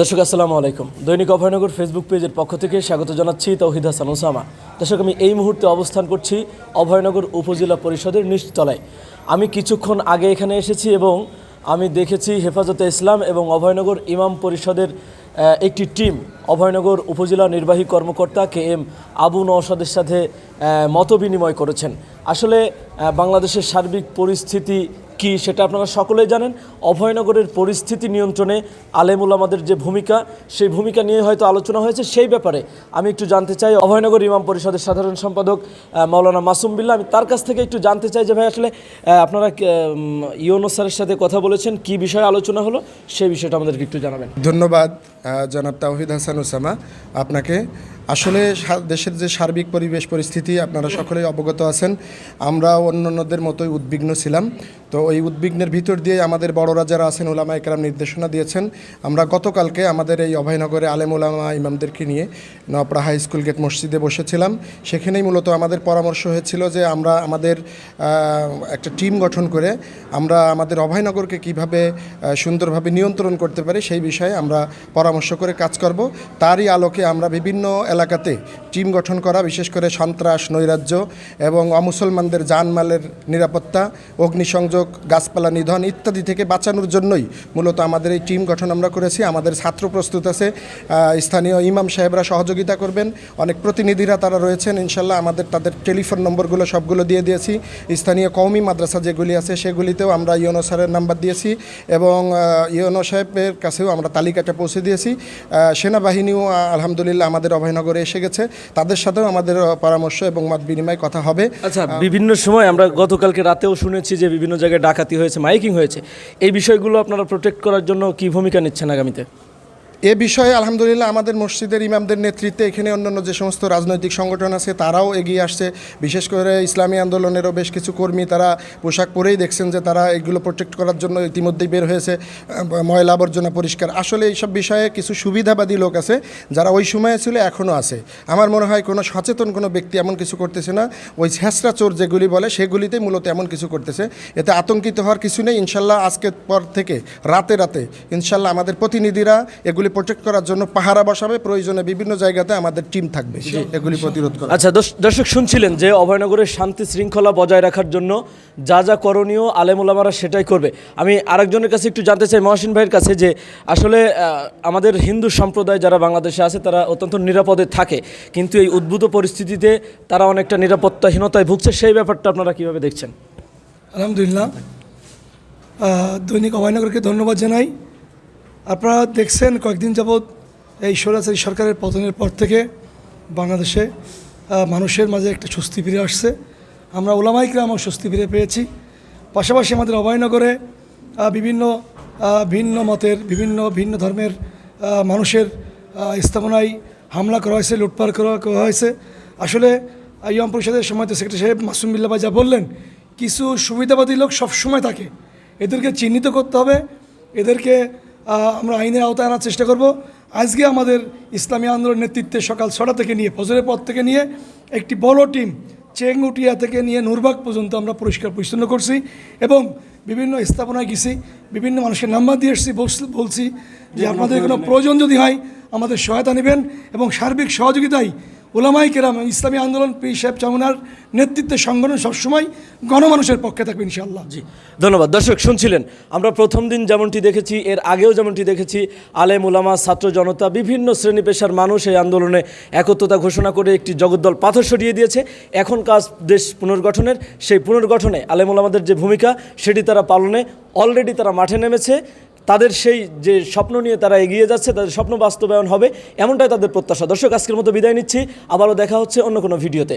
দর্শক, আসসালামু আলাইকুম। দৈনিক অভয়নগর ফেসবুক পেজের পক্ষ থেকে স্বাগত জানাচ্ছি তৌহিদ হাসান ওসামা। দর্শক, আমি এই মুহূর্তে অবস্থান করছি অভয়নগর উপজেলা পরিষদের নিচতলায়। আমি কিছুক্ষণ আগে এখানে এসেছি এবং আমি দেখেছি হেফাজতে ইসলাম এবং অভয়নগর ইমাম পরিষদের একটি টিম। অভয়নগর উপজেলা নির্বাহী কর্মকর্তা কে এম আবু নওশাদের সাথে মত বিনিময় করেছেন। আসলে বাংলাদেশের সার্বিক পরিস্থিতি কি সেটা আপনারা সকলেই জানেন। অভয়নগরের পরিস্থিতি নিয়ন্ত্রণে আলেমুল আমাদের যে ভূমিকা, সেই ভূমিকা নিয়ে হয়তো আলোচনা হয়েছে। সেই ব্যাপারে আমি একটু জানতে চাই অভয়নগর ইমাম পরিষদের সাধারণ সম্পাদক মাওলানা মাসুম বিল্লাহ আমি তার কাছ থেকে একটু জানতে চাই যে ভাই, আসলে আপনারা ইউনো স্যারের সাথে কথা বলেছেন, কি বিষয়ে আলোচনা হলো? সেই বিষয়টা আমাদেরকে একটু জানাবেন। ধন্যবাদ জনাব তাওহিদ হাসান ওসামা। আপনাকে আসলে দেশের যে সার্বিক পরিবেশ পরিস্থিতি, আপনারা সকলেই অবগত আছেন। আমরা অন্যান্যদের মতোই উদ্বিগ্ন ছিলাম। তো ওই উদ্বিগ্নের ভিতর দিয়ে আমাদের বড়রা যারা আছেন ওলামা একরাম নির্দেশনা দিয়েছেন। আমরা গতকালকে আমাদের এই অভয়নগরে আলেম ওলামা ইমামদেরকে নিয়ে নপড়া হাই স্কুল গেট মসজিদে বসেছিলাম। সেখানেই মূলত আমাদের পরামর্শ হয়েছিল যে আমরা আমাদের একটা টিম গঠন করে আমরা আমাদের অভয়নগরকে কীভাবে সুন্দরভাবে নিয়ন্ত্রণ করতে পারি সেই বিষয়ে আমরা পরামর্শ করে কাজ করব। তারই আলোকে আমরা বিভিন্ন এলাকাতে টিম গঠন করা, বিশেষ করে সন্ত্রাস, নৈরাজ্য এবং অমুসলমানদের জানমালের নিরাপত্তা, অগ্নিসংযোগ, গাছপালা নিধন ইত্যাদি থেকে বাঁচানোর জন্যই মূলত আমাদের এই টিম গঠন আমরা করেছি। আমাদের ছাত্র প্রস্তুত আছে। স্থানীয় ইমাম সাহেবরা সহযোগিতা করবেন। অনেক প্রতিনিধিরা তারা রয়েছেন, ইনশাল্লাহ আমাদের তাদের টেলিফোন নম্বরগুলো সবগুলো দিয়ে দিয়েছি। স্থানীয় কওমি মাদ্রাসা যেগুলি আছে, সেগুলিতেও আমরা ইউনো স্যারের নাম্বার দিয়েছি এবং ইউনো সাহেবের কাছেও আমরা তালিকাটা পৌঁছে দিয়েছি। সেনাবাহিনীও আলহামদুলিল্লাহ আমাদের অভয়নগরে এসে গেছে। তাদের সাথেও আমাদের পরামর্শ এবং মত বিনিময় কথা হবে। আচ্ছা বিভিন্ন সময় আমরা গতকালকে রাতেও শুনেছি যে বিভিন্ন জায়গায় ডাকাতি হয়েছে মাইকিং হয়েছে। এই বিষয়গুলো আপনারা প্রোটেক্ট করার জন্য কি ভূমিকা নিচ্ছেন আগামীতে? এ বিষয়ে আলহামদুলিল্লাহ আমাদের মসজিদের ইমামদের নেতৃত্বে এখানে অন্যান্য যে সমস্ত রাজনৈতিক সংগঠন আছে, তারাও এগিয়ে আসছে। বিশেষ করে ইসলামী আন্দোলনেরও বেশ কিছু কর্মী তারা পোশাক পরেই দেখছেন যে তারা এগুলো প্রোটেক্ট করার জন্য ইতিমধ্যেই বের হয়েছে, ময়লা আবর্জনা পরিষ্কার। আসলে এইসব বিষয়ে কিছু সুবিধাবাদী লোক আছে যারা ওই সময়ে ছিল এখনও আছে। আমার মনে হয় কোনো সচেতন কোনো ব্যক্তি এমন কিছু করতেছে না। ওই ছেঁচড়া চোর যেগুলি বলে, সেগুলিতেই মূলত এমন কিছু করতেছে। এতে আতঙ্কিত হওয়ার কিছু নেই। ইনশাল্লাহ আজকের পর থেকে, রাতে রাতে, ইনশাল্লাহ আমাদের প্রতিনিধিরা এগুলি প্রোটেক্ট করার জন্য পাহারা বসাবে প্রয়োজনে বিভিন্ন জায়গাতে আমাদের টিম থাকবে। এগুলি প্রতিরোধ করা। আচ্ছা দর্শ- দর্শক শুনছিলেন যে অভয়নগরের শান্তি শৃঙ্খলা বজায় রাখার জন্য যা যা করণীয় আলেমুলামারা সেটাই করবে। আমি আরেকজনের কাছে একটু জানতে চাই মহসিন ভাইয়ের কাছে যে আসলে আমাদের হিন্দু সম্প্রদায় যারা বাংলাদেশে আছে তারা অত্যন্ত নিরাপদে থাকে। কিন্তু এই উদ্ভূত পরিস্থিতিতে তারা অনেকটা নিরাপত্তাহীনতায় ভুগছে সেই ব্যাপারটা আপনারা কীভাবে দেখছেন? আলহামদুলিল্লাহ। দৈনিক অভয়নগরকে ধন্যবাদ জানাই। আপনারা দেখছেন কয়েকদিন যাবৎ এই স্বৈরাচারী সরকারের পতনের পর থেকে বাংলাদেশে মানুষের মাঝে একটা স্বস্তি ফিরে আসছে। আমরা ওলামাইকরা আমার স্বস্তি ফিরে পেয়েছি। পাশাপাশি আমাদের অভয়নগরে বিভিন্ন ভিন্ন মতের, বিভিন্ন ভিন্ন ধর্মের মানুষের স্থাপনায় হামলা করা হয়েছে, লুটপাট করা করা হয়েছে। আসলে ইয়ম পরিষদের সময় তো সেক্রেটারি সাহেব মাসুম বিল্লা ভাই যা বললেন, কিছু সুবিধাবাদী লোক সবসময় থাকে। এদেরকে চিহ্নিত করতে হবে। এদেরকে আমরা আইনের আওতায় আনার চেষ্টা করব। আজকে আমাদের ইসলামী আন্দোলন নেতৃত্বে সকাল ছটা থেকে নিয়ে ফজরের পর থেকে নিয়ে একটি বড় টিম চেঙ্গুটিয়া থেকে নিয়ে নুরবাগ পর্যন্ত আমরা পরিষ্কার পরিচ্ছন্ন করছি এবং বিভিন্ন স্থাপনায় গেছি বিভিন্ন মানুষের নাম্বার দিয়ে এসেছি বলছি- বলছি যে আপনাদের কোনো প্রয়োজন যদি হয় আমাদের সহায়তা নেবেন এবং সার্বিক সহযোগিতায় ওলামাই কেরাম ইসলামী আন্দোলন পি সাহেব চামুনার নেতৃত্বে সংগঠন সবসময় গণমানুষের পক্ষে থাকবে ইনশাআল্লাহ। জি, ধন্যবাদ। দর্শক, শুনছিলেন, আমরা প্রথম দিন যেমনটি দেখেছি, এর আগেও যেমনটি দেখেছি, আলেম ওলামা ছাত্র জনতা, বিভিন্ন শ্রেণি পেশার মানুষ এই আন্দোলনে একত্রতা ঘোষণা করে একটি জগদ্দল পাথর সরিয়ে দিয়েছে। এখন কাজ দেশ পুনর্গঠনের, সেই পুনর্গঠনে আলেম ওলামাদের যে ভূমিকা, সেটি তারা পালনে, অলরেডি তারা মাঠে নেমেছে। তাদের সেই যে স্বপ্ন নিয়ে তারা এগিয়ে যাচ্ছে, তাদের স্বপ্ন বাস্তবায়ন হবে, এমনটাই তাদের প্রত্যাশা। দর্শক, আজকের মতো বিদায় নিচ্ছি। আবারও দেখা হচ্ছে অন্য কোনো ভিডিওতে।